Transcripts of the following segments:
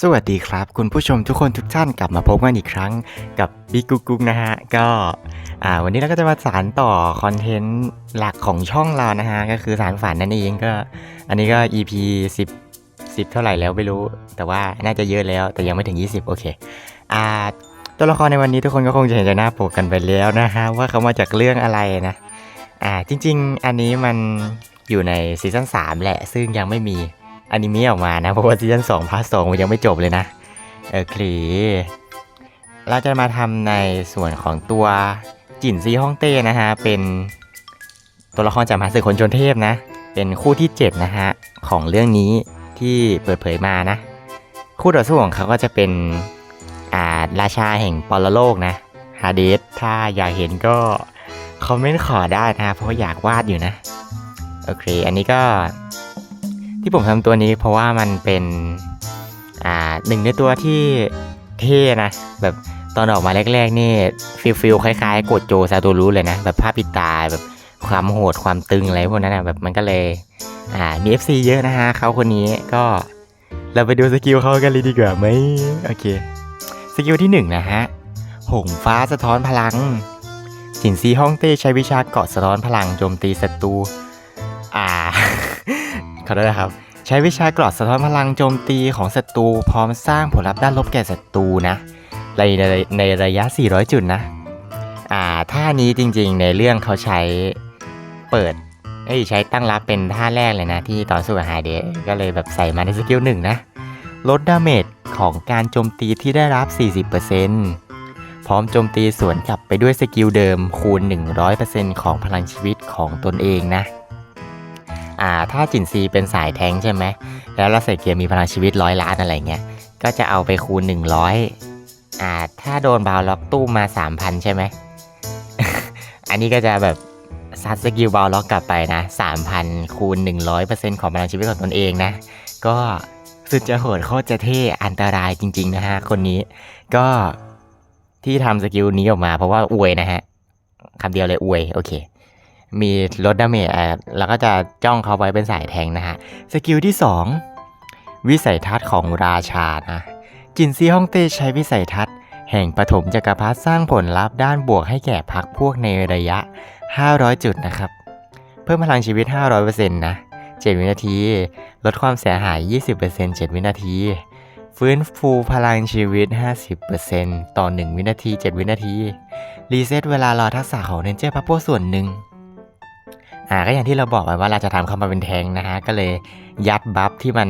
สวัสดีครับ คุณผู้ชมทุกคนทุกท่านกลับมาพบกันอีกครั้งกับบิ๊กกุ๊กกุ๊กนะฮะ ก็อ่าวันนี้เราก็จะมาสานต่อคอนเทนต์หลักของช่องเรานะฮะ ก็คือสารฝันนั่นเองก็ อันนี้ก็ EP 10 10 เท่าไหร่แล้วไม่รู้ แต่ว่าน่าจะเยอะแล้วแต่ยังไม่ถึง 20 โอเคอ่าตัวละครในวันนี้ทุกคนก็คงจะเห็นจากหน้าปกกันไปแล้วนะฮะ ว่าเขามาจากเรื่องอะไรนะอ่าจริง ๆ อันนี้มันอยู่ในซีซั่น3แหละซึ่งยังไม่มี อนิเมะออกมานะ เพราะว่าซีซั่นสองพาร์ทสองมันยังไม่จบเลยนะโอเคเราจะมาทำในส่วนของตัวจินซีฮ่องเต้นะฮะ เป็นตัวละครจากมหาศึกคนชนเทพนะ เป็นคู่ที่ 7 นะฮะ ของเรื่องนี้ที่เปิดเผยมานะ คู่ต่อสู้ของเขาก็จะเป็นอ่าราชาแห่งปรโลกนะฮาเดสถ้าอยากเห็นก็ คอมเมนต์ขอได้นะ เพราะว่าอยากวาดอยู่นะ โอเค อันนี้ก็ ที่ผมทำตัวนี้เพราะว่ามันเป็นอ่าหนึ่งในตัวที่เท่นะ แบบตอนออกมาแรกๆนี่ฟิลฟิลคล้ายๆ กดโจซาโตรุเลยนะ แบบภาพปิดตาแบบความโหดความตึงอะไรพวกนั้นนะแบบมันก็เลยอ่ามี FC เยอะนะฮะเขาคนนี้ก็เราไปดูสกิลเขากันเลยดีกว่าไหมโอเคสกิลที่หนึ่งนะฮะหงฟ้าสะท้อนพลัง สินซีฮ่องเต้ใช้วิชาเกาะสะท้อนพลังโจมตีศัตรู อ่า ขอโทษนะครับ ใช้วิชากรอดสะท้อนพลังโจมตีของศัตรูพร้อมสร้างผลลัพธ์ด้านลบแก่ศัตรูนะในในในระยะ 400 จุดนะ อ่าท่านี้จริงๆ ในเรื่องเขาใช้เปิดเอ้ใช้ตั้งรับเป็นท่าแรกเลยนะ ที่ตอนสู้กับไฮเดสก็เลยแบบใส่มาในสกิลหนึ่งนะ ลดดาเมจของการโจมตีที่ได้รับ 40%พร้อมโจมตีสวนกลับไปด้วยสกิลเดิมคูณ 100%ของพลังชีวิตของตนเองนะ อ่าถ้าจินซีเป็นสายแทงใช่ไหมแล้วเราใส่เกียร์มีพลังชีวิตร้อยล้านอะไรเงี้ยก็จะเอาไปคูณ 100อ่าถ้าโดนบาวล็อกตู้มา 3,000 ใช่ไหม อันนี้ก็จะแบบซัดสกิลบาวล็อกกลับไปนะ 3,000 คูณ 100%ของพลังชีวิตของตนเองนะ ก็สุดจะโหดโคตรจะเท่อันตรายจริง ๆ นะฮะ คนนี้ก็ที่ทำสกิลนี้ออกมาเพราะว่าอวยนะฮะคำเดียวเลยอวย โอเค มีลดดาเมจแล้วก็จะจ้องเขาไว้เป็นสายแทงนะฮะ สกิลที่ 2 วิสัยทัศน์ของราชานะ จินซีฮ่องเต้ใช้วิสัยทัศน์ แห่งปฐมจักรพรรดิสร้างผลลัพธ์ด้านบวกให้แก่พักพวกในระยะ 500 จุดนะครับ เพิ่มพลังชีวิต 500%นะ 7 วินาที ลดความเสียหาย 20% 7 วินาที ฟื้นฟูพลังชีวิต 50%ต่อ 1 วินาที 7 วินาที รีเซ็ตเวลารอทักษะของเรนเจอร์พัพโพส่วนหนึ่ง อ่าก็อย่างที่เราบอกไปว่าเราจะทำเข้ามาเป็นแทงนะฮะก็เลยยัดบัฟที่มัน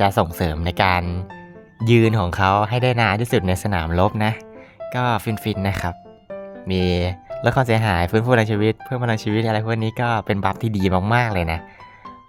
จะส่งเสริมในการยืนของเขาให้ได้นานที่สุดในสนามรบนะ ก็ฟินๆนะครับ มีลดความเสียหายฟื้นฟูพลังชีวิตเพิ่มพลังชีวิตอะไรพวกนี้ก็เป็นบัฟที่ดีมากๆเลยนะ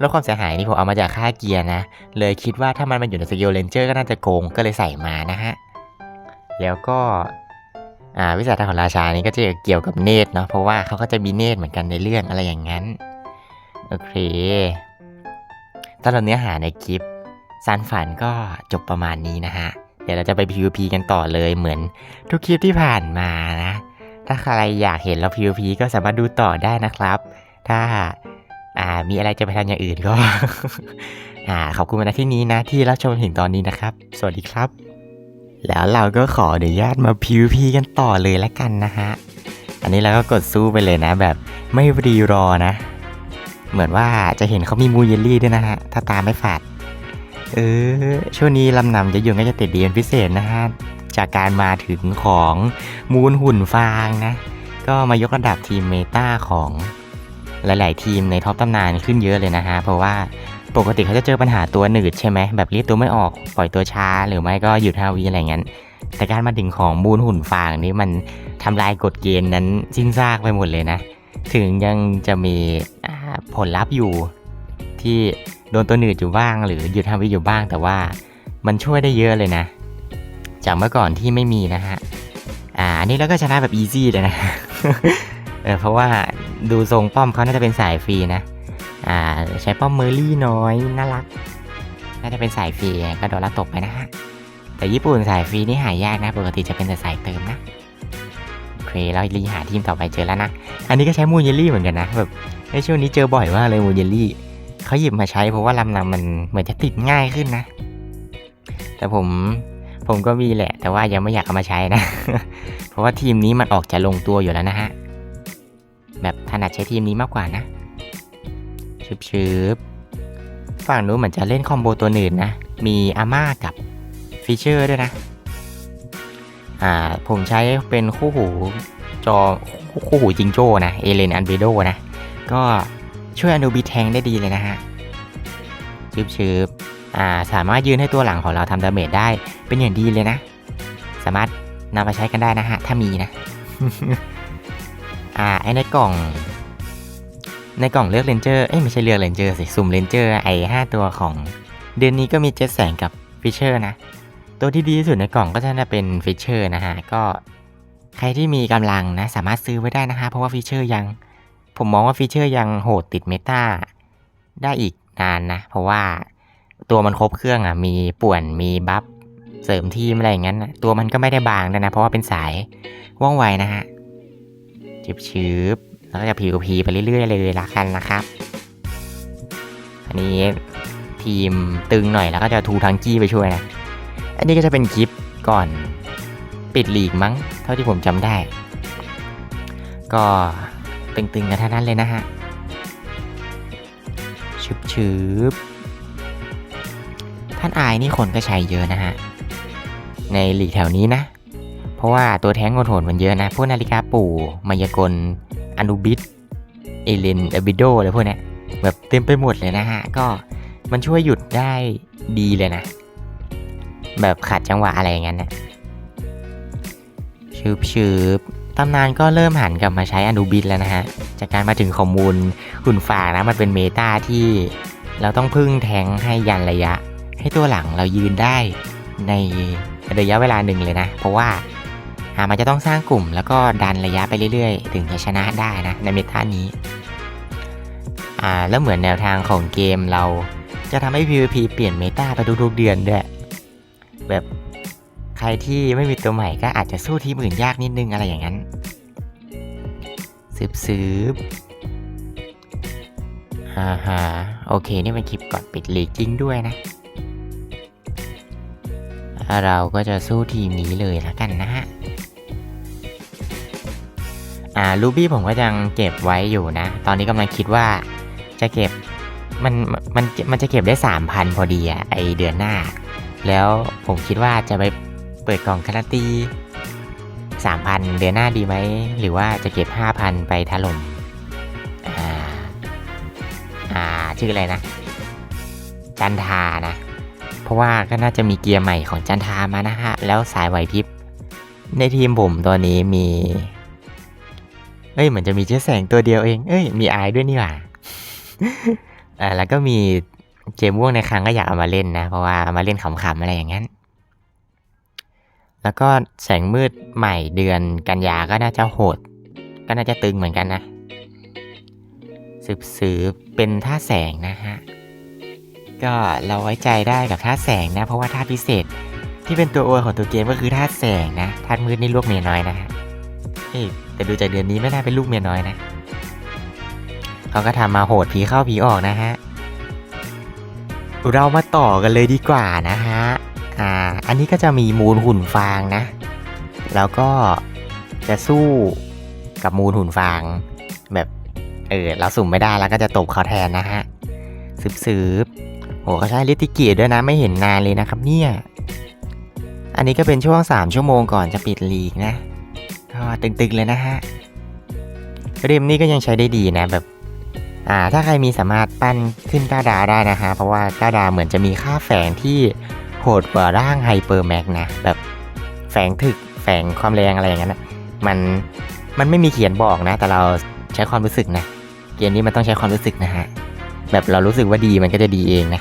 ลดความเสียหายนี่ผมเอามาจากค่าเกียร์นะ เลยคิดว่าถ้ามันมาอยู่ในสกิลเลนเจอร์ก็น่าจะโกงก็เลยใส่มานะฮะ แล้วก็อ่าวิสัยทัศน์ของราชานี่ก็จะเกี่ยวกับเนตรเนาะเพราะว่าเขาก็จะมีเนตรเหมือนกันในเรื่องอะไรอย่างนั้น โอเค ตอนเนื้อหาในคลิปซันฝันก็จบประมาณนี้นะฮะ เดี๋ยวเราจะไป PVP กันต่อเลยเหมือนทุกคลิปที่ผ่านมานะ ถ้าใครอยากเห็นเรา PVP ก็สามารถดูต่อได้นะครับ ถ้าอ่ามีอะไรจะไปทำอย่างอื่นก็ อ่าขอบคุณมาณที่นี้นะ ที่รับชมถึงตอนนี้นะครับ สวัสดีครับ แล้วเราก็ขออนุญาตมา PVP กันต่อเลยละกันนะฮะ อันนี้เราก็กดสู้ไปเลยนะ แบบไม่รีรอนะ เหมือนว่าจะเห็นเขามีมูเยลลี่ด้วยนะฮะ ถ้าตามไม่ฝาด เออ ช่วงนี้ลำนำจะยงก็จะติดดีเป็นพิเศษนะฮะ จากการมาถึงของมูลหุ่นฟางนะ ก็มายกระดับทีมเมตาของหลาย ๆ ทีมในท็อปตำนานขึ้นเยอะเลยนะฮะ เพราะว่าปกติเขาจะเจอปัญหาตัวหนืดใช่ไหม แบบรีบตัวไม่ออกปล่อยตัวช้า หรือไม่ก็หยุดฮาวีอะไรเงี้ยแต่การมาถึงของมูลหุ่นฟางนี่มันทำลายกฎเกณฑ์นั้นสิ้นซากไปหมดเลยนะ ถึงยังจะมี ผลลัพธ์อยู่ ที่โดนตัวหนืดอยู่บ้าง หรือหยุดทำวิอยู่บ้าง แต่ว่ามันช่วยได้เยอะเลยนะ จากเมื่อก่อนที่ไม่มีนะฮะอ่าอันนี้เราก็ชนะแบบอีซี่เลยนะเออเพราะว่าดูทรงป้อมเขาน่าจะเป็นสายฟรีนะอ่าใช้ป้อมเมอร์รี่น้อยน่ารัก น่าจะเป็นสายฟรีก็โดนละตกไปนะฮะแต่ญี่ปุ่นสายฟรีนี่หายากนะปกติจะเป็นแต่สายเติมนะ เคเรารีหาทีมต่อไปเจอแล้วนะ อันนี้ก็ใช้มูนเยลลี่เหมือนกันนะแบบในช่วงนี้เจอบ่อยมากเลยมูนเยลลี่เขาหยิบมาใช้เพราะว่าลำนำมันเหมือนจะติดง่ายขึ้นนะ แต่ผมผมก็มีแหละ แต่ว่ายังไม่อยากเอามาใช้นะ เพราะว่าทีมนี้มันออกจะลงตัวอยู่แล้วนะฮะ แบบถนัดใช้ทีมนี้มากกว่านะชืบชืบฝั่งนู้นเหมือนจะเล่นคอมโบตัวอื่นนะ มีอาม่ากับฟิเชอร์ด้วยนะ อ่าผมใช้เป็นคู่หูจอคู่หูจิงโจ้นะเอเลนอันเบโดนะ ก็ช่วยอนุบิแทงได้ดีเลยนะฮะชืบชืบอ่าสามารถยืนให้ตัวหลังของเราทำดาเมจได้เป็นอย่างดีเลยนะ สามารถนำมาใช้กันได้นะฮะ ถ้ามีนะ อ่าไอในกล่อง ในกล่องเลือกเลนเจอร์ เอ้ยไม่ใช่เลือกเลนเจอร์สิ สุ่มเลนเจอร์ไอห้าตัวของ เดือนนี้ก็มีเจ็ดแสงกับฟิชเชอร์นะ ตัวที่ดีที่สุดในกล่องก็จะน่าเป็นฟิชเชอร์นะฮะ ก็ใครที่มีกำลังนะสามารถซื้อไว้ได้นะฮะ เพราะว่าฟิชเชอร์ยัง ผมมองว่าฟิชเชอร์ยังโหดติดเมตาได้อีกนานนะ เพราะว่าตัวมันครบเครื่องอะ มีป่วนมีบัฟเสริมทีมอะไรอย่างนั้นตัวมันก็ไม่ได้บางด้วยนะ เพราะว่าเป็นสายว่องไวนะฮะชืบชืบแล้วก็จะพีพีไปเรื่อยๆเลยละกันนะครับ อันนี้ทีมตึงหน่อยแล้วก็จะทูทังกี้ไปช่วยนะ อันนี้ก็จะเป็นคลิปก่อนปิดลีกมั้ง เท่าที่ผมจำได้ ก็ตึงๆกันทั้งนั้นเลยนะฮะชืบชืบท่านอายนี่คนก็ใช้เยอะนะฮะ ในหลีกแถวนี้นะ เพราะว่าตัวแท้งโหดมันเยอะนะ พวกนาฬิกาปู่มายากลอนุบิสเอเลนเอบิโดอะไรพวกนี้แบบเต็มไปหมดเลยนะฮะ ก็มันช่วยหยุดได้ดีเลยนะ แบบขัดจังหวะอะไรอย่างนั้นนะชืบชืบตำนานก็เริ่มหันกลับมาใช้อนุบิสแล้วนะฮะ จากการมาถึงข้อมูลหุ่นฝากนะ มันเป็นเมตาที่เราต้องพึ่งแทงให้ยันระยะ ให้ตัวหลังเรายืนได้ในระยะเวลาหนึ่งเลยนะ เพราะว่าอ่ามันจะต้องสร้างกลุ่มแล้วก็ดันระยะไปเรื่อยๆ ถึงจะชนะได้นะในเมตานี้อ่าแล้วเหมือนแนวทางของเกมเราจะทำให้ PVP เปลี่ยนเมตาไปทุกๆเดือนด้วย แบบใครที่ไม่มีตัวใหม่ก็อาจจะสู้ทีมอื่นยากนิดนึงอะไรอย่างนั้นสืบสืบฮ่าฮ่าโอเค นี่เป็นคลิปก่อนปิดลีกจริงด้วยนะ เราก็จะสู้ทีมนี้เลยแล้วกันนะฮะอ่าลูบี้ผมก็ยังเก็บไว้อยู่นะ ตอนนี้กำลังคิดว่าจะเก็บมันมันมันจะเก็บได้สามพันพอดีอะไอเดือนหน้า แล้วผมคิดว่าจะไปเปิดกล่องการันตีสามพันเดือนหน้าดีไหม หรือว่าจะเก็บห้าพันไปถล่มอ่า อ่า ชื่ออะไรนะ จันทานะ เพราะว่าก็น่าจะมีเกียร์ใหม่ของจันทามานะฮะ แล้วสายไหวพริบ ในทีมผมตอนนี้มี เอ้ยเหมือนจะมีเชื้อแสงตัวเดียวเอง เอ้ย มีไอายด้วยนี่หว่าอ่าแล้วก็มี เจม่วงในครั้งก็อยากเอามาเล่นนะ เพราะว่าเอามาเล่นขำๆอะไรอย่างนั้น แล้วก็แสงมืดใหม่เดือนกันยาก็น่าจะโหด ก็น่าจะตึงเหมือนกันนะสืบสืบเป็นท่าแสงนะฮะ ก็เราไว้ใจได้กับท่าแสงนะ เพราะว่าท่าพิเศษที่เป็นตัวโอของตัวเกมก็คือท่าแสงนะท่ามืดนี่ลูกเมียน้อยนะฮะเฮ้แต่ดูจากเดือนนี้ไม่น่าเป็นลูกเมียน้อยนะ เขาก็ทำมาโหดผีเข้าผีออกนะฮะ เรามาต่อกันเลยดีกว่านะฮะ อ่า อันนี้ก็จะมีมูลหุ่นฟางนะ แล้วก็จะสู้กับมูลหุ่นฟาง แบบเออเราสุ่มไม่ได้แล้วก็จะตบเขาแทนนะฮะสืบสืบโหเขาใช้ลิติเกียด้วยนะไม่เห็นนานเลยนะครับเนี่ย อันนี้ก็เป็นช่วง 3 ชั่วโมงก่อนจะปิดลีกนะ ก็ตึงๆเลยนะฮะเรมนี่ก็ยังใช้ได้ดีนะแบบ อ่าถ้าใครมีสามารถปั้นขึ้นก้าดาได้นะฮะเพราะว่าก้าดาเหมือนจะมีค่าแฝงที่โหดกว่าร่างไฮเปอร์แม็กนะแบบแฝงถึกแฝงความแรงอะไรอย่างนั้นนะมันมันไม่มีเขียนบอกนะ แต่เราใช้ความรู้สึกนะเกมนี้มันต้องใช้ความรู้สึกนะฮะแบบเรารู้สึกว่าดีมันก็จะดีเองนะ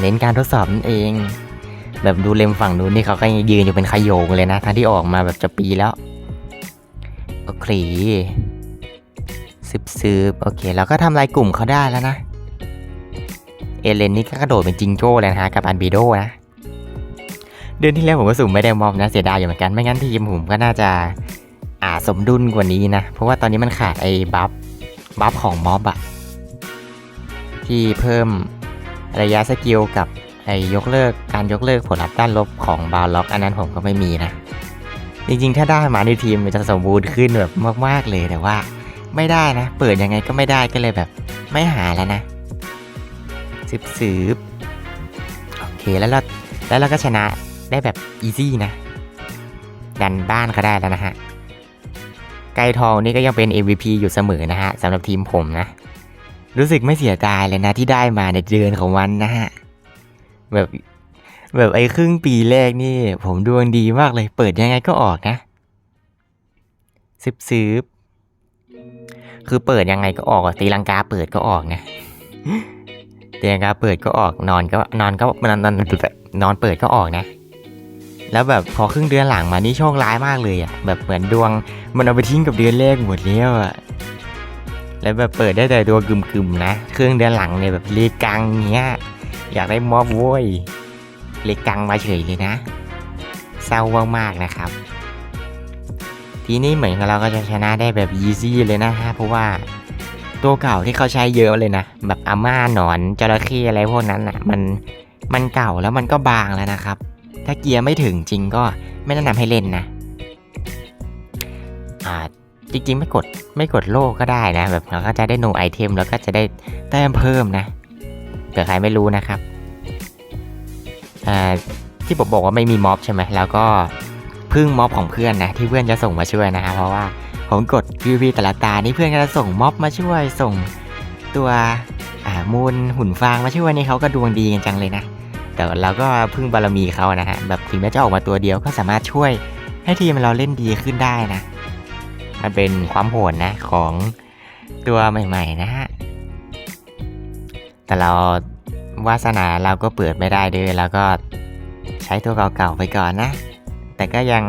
เน้นการทดสอบนั่นเอง แบบดูเลมฝั่งนู้นนี่เขาก็ยืนอยู่เป็นขยโยงเลยนะทั้งที่ออกมาแบบจะปีแล้วโอเค สืบสืบโอเคแล้วก็ทำลายกลุ่มเขาได้แล้วนะ เอเลนนี่ก็กระโดดเป็นจิงโจ้เลยนะฮะกับอันบีโดนะเดือนที่แล้วผมก็สุ่มไม่ได้มอบนะเสียดายอยู่เหมือนกันไม่งั้นทีมผมก็น่าจะอ่าสมดุลกว่านี้นะ เพราะว่าตอนนี้มันขาดไอ้บัฟบัฟของม็อบอะที่เพิ่มระยะสกิลกับไอ้ยกเลิกการยกเลิกผลลัพธ์ด้านลบของบาล็อก อันนั้นผมก็ไม่มีนะ จริงๆ ถ้าได้มาในทีมมันจะสมบูรณ์ขึ้นแบบมาก ๆ เลยแต่ว่า ไม่ได้นะ เปิดยังไงก็ไม่ได้ก็เลยแบบ ไม่หาแล้วนะสืบสืบโอเคแล้วเราแล้วเราก็ชนะได้แบบอีซี่นะ ดันบ้านเขาได้แล้วนะฮะ ไก่ทองนี่ก็ยังเป็น MVP อยู่เสมอนะฮะสำหรับทีมผมนะ รู้สึกไม่เสียดายเลยนะที่ได้มาในเดือนของวันนะฮะ แบบแบบไอ้ครึ่งปีแรกนี่ ผมดวงดีมากเลย เปิดยังไงก็ออกนะซึบซึบ คือเปิดยังไงก็ออกอะตีลังกาเปิดก็ออกนะตีลังกาเปิดก็ออกนอนก็นอนก็นอนนอนนอนเปิดก็ออกนะ แล้วแบบพอครึ่งเดือนหลังมานี่โชคร้ายมากเลยอะแบบเหมือนดวงมันเอาไปทิ้งกับเดือนแรกหมดแล้วอะแล้วแบบเปิดได้แต่ตัวกึมๆนะครึ่งเดือนหลังเนี่ยแบบเลกังเงี้ยอยากได้มอบโว้ยเลกังมาเฉยเลยนะเศร้ามากๆนะครับ ทีนี้เหมือนกับเราก็จะชนะได้แบบยีซี่เลยนะฮะเพราะว่าตัวเก่าที่เขาใช้เยอะเลยนะ แบบอาม่าหนอนจระเข้อะไรพวกนั้นอะมันมันเก่าแล้วมันก็บางแล้วนะครับ ถ้าเกียร์ไม่ถึงจริงก็ไม่แนะนำให้เล่นนะอ่าจริงๆไม่กดไม่กดโล่ก็ได้นะ แบบเราก็จะได้โนไอเทมแล้วก็จะได้แต้มเพิ่มนะเผื่อใครไม่รู้นะครับอ่าที่ผมบอกว่าไม่มีม็อบใช่ไหมแล้วก็ พึ่งม็อบของเพื่อนนะที่เพื่อนจะส่งมาช่วยนะฮะเพราะว่าผมกด PVP แต่ละตานี่เพื่อนก็จะส่งม็อบมาช่วยส่งตัวอ่ามูลหุ่นฟางมาช่วยนี่เขาก็ดวงดีกันจังเลยนะ แต่เราก็พึ่งบารมีเขานะฮะแบบถึงแม้จะออกมาตัวเดียวก็สามารถช่วยให้ทีมเราเล่นดีขึ้นได้นะมันเป็นความโหดนะของตัวใหม่ ๆ นะฮะแต่เราวาสนาเราก็เปิดไม่ได้ด้วยแล้วก็ใช้ตัวเก่าๆไปก่อนนะ แต่ก็ยัง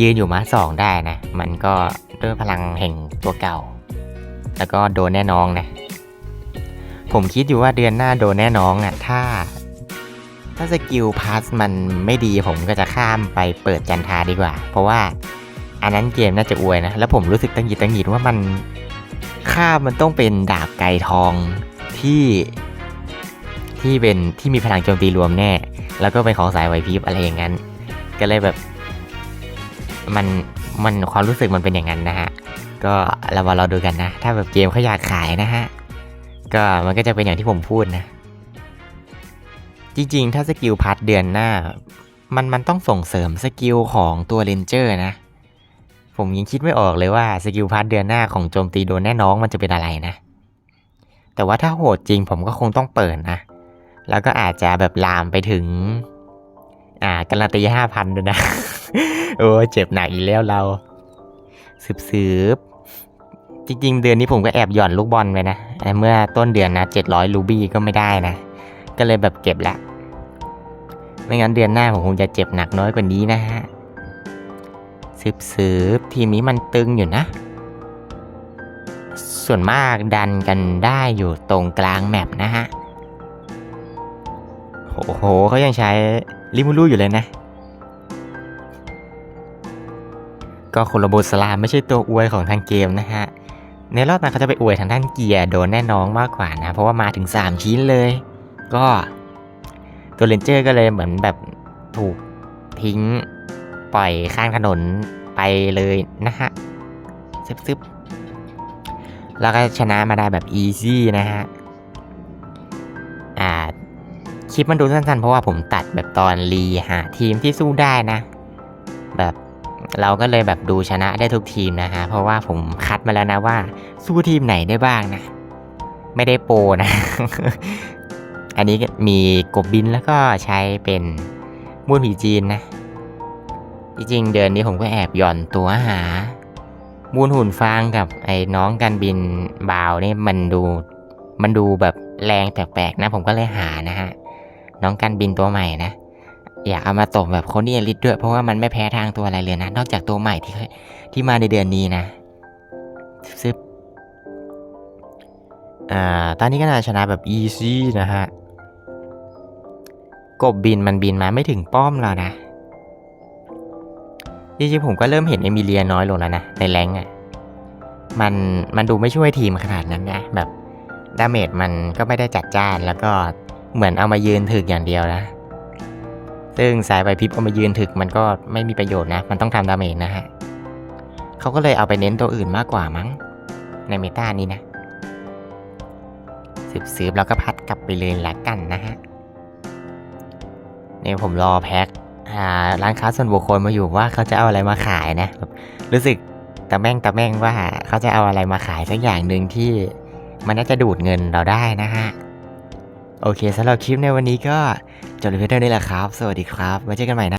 ยืนอยู่มาสองได้นะ มันก็ด้วยพลังแห่งตัวเก่า แล้วก็โดนแน่น้องนะ ผมคิดอยู่ว่าเดือนหน้าโดนแน่น้องอะ ถ้า ถ้าสกิลพาสมันไม่ดีผมก็จะข้ามไปเปิดจันทาดีกว่า เพราะว่าอันนั้นเกมน่าจะอวยนะ แล้วผมรู้สึกตั้งหิดตั้งหิดว่ามันข้ามมันต้องเป็นดาบไก่ทองที่ที่เป็นที่มีพลังโจมตีรวมแน่ แล้วก็เป็นของสายไหวพริบอะไรอย่างนั้น ก็เลยแบบ มันมันความรู้สึกมันเป็นอย่างนั้นนะฮะ ก็เรามาเราดูกันนะ ถ้าแบบเกมเขาอยากขายนะฮะ ก็มันก็จะเป็นอย่างที่ผมพูดนะ จริงๆ ถ้าสกิลพัดเดือนหน้า มันมันต้องส่งเสริมสกิลของตัวเรนเจอร์นะ ผมยังคิดไม่ออกเลยว่าสกิลพัดเดือนหน้าของโจมตีโดนแน่น้องมันจะเป็นอะไรนะ แต่ว่าถ้าโหดจริงผมก็คงต้องเปิดนะ แล้วก็อาจจะแบบลามไปถึง อ่าการันตีห้าพันด้วยนะ โอ้เจ็บหนักอีกแล้วเรา สืบสืบจริง ๆ เดือนนี้ผมก็แอบหย่อนลูกบอลไปนะแต่เมื่อต้นเดือนนะเจ็ดร้อยลูบี้ก็ไม่ได้นะ ก็เลยแบบเก็บละ ไม่งั้นเดือนหน้าผมคงจะเจ็บหนักน้อยกว่านี้นะฮะสืบสืบทีมนี้มันตึงอยู่นะ ส่วนมากดันกันได้อยู่ตรงกลางแมปนะฮะโอ้โหเขายังใช้ ลิมูรูอยู่เลยนะ ก็โคโลโบสลาไม่ใช่ตัวอวยของทางเกมนะฮะ ในรอบนั้นเขาจะไปอวยทางด้านเกียร์โดนแน่น้องมากกว่านะ เพราะว่ามาถึง 3 ชิ้นเลย ก็ตัวเลนเจอร์ก็เลยเหมือนแบบถูกทิ้งปล่อยข้างถนนไปเลยนะฮะซึบๆแล้วก็ชนะมาได้แบบอีซี่นะฮะ อ่า คลิปมันดูสั้นๆ เพราะว่าผมตัดแบบตอนรีหาทีมที่สู้ได้นะ แบบเราก็เลยแบบดูชนะได้ทุกทีมนะฮะ เพราะว่าผมคัดมาแล้วนะว่า สู้ทีมไหนได้บ้างนะ ไม่ได้โปนะ อันนี้มีกบบินแล้วก็ใช้เป็นมูลผีจีนนะ จริงๆ เดือนนี้ผมก็แอบหย่อนตัวหา มูลหุ่นฟางกับไอ้น้องกันบินบาวนี่มันดูมันดูแบบแรงแปลกๆนะ ผมก็เลยหานะฮะ น้องกันบินตัวใหม่นะ อยากเอามาตบแบบโคนี่อลิสด้วย เพราะว่ามันไม่แพ้ทางตัวอะไรเลยนะ นอกจากตัวใหม่ที่ที่มาในเดือนนี้นะซึบอ่า ตอนนี้ก็น่าชนะแบบอีซี่นะฮะ กบบินมันบินมาไม่ถึงป้อมแล้วนะ จริงๆผมก็เริ่มเห็นเอมิเลียน้อยลงแล้วนะ ในแรงค์อะ มัน มันดูไม่ช่วยทีมขนาดนั้นนะ แบบดาเมจมันก็ไม่ได้จัดจ้านแล้วก็ เหมือนเอามายืนถึกอย่างเดียวนะ ซึ่งสายใบพริบเอามายืนถึกมันก็ไม่มีประโยชน์นะ มันต้องทำดาเมจนะฮะเขาก็เลยเอาไปเน้นตัวอื่นมากกว่ามั้ง ในเมตานี้นะสืบสืบแล้วก็พัดกลับไปเลยละกันนะฮะเนี่ยผมรอแพ็คร้านค้าส่วนบุคคลมาอยู่ว่าเขาจะเอาอะไรมาขายนะรู้สึกตะแม่งตะแม่งว่าเขาจะเอาอะไรมาขายสักอย่างหนึ่งที่มันน่าจะดูดเงินเราได้นะฮะ โอเคสำหรับคลิปในวันนี้ก็จบเลยเพียงเท่านี้แหละครับ สวัสดีครับ ไว้เจอกันใหม่นะ